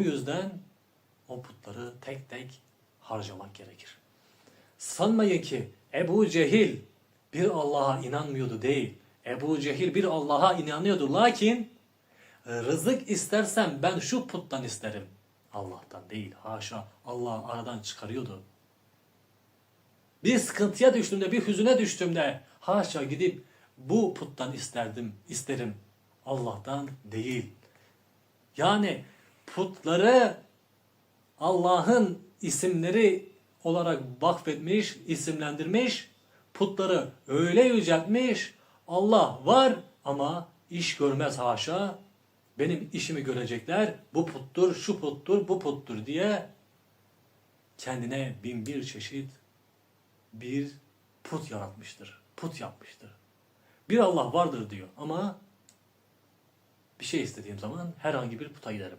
Bu yüzden o putları tek tek harcamak gerekir. Sanmayın ki Ebu Cehil bir Allah'a inanmıyordu değil. Ebu Cehil bir Allah'a inanıyordu. Lakin rızık istersem ben şu puttan isterim. Allah'tan değil. Haşa. Allah aradan çıkarıyordu. Bir sıkıntıya düştüğümde, bir hüzüne düştüğümde haşa gidip bu puttan isterdim, isterim. Allah'tan değil. Yani putları Allah'ın isimleri olarak vakfetmiş, isimlendirmiş, putları öyle yüceltmiş, Allah var ama iş görmez haşa, benim işimi görecekler, bu puttur, şu puttur, bu puttur diye kendine bin bir çeşit bir put yaratmıştır, put yapmıştır. Bir Allah vardır diyor ama bir şey istediğim zaman herhangi bir puta giderim.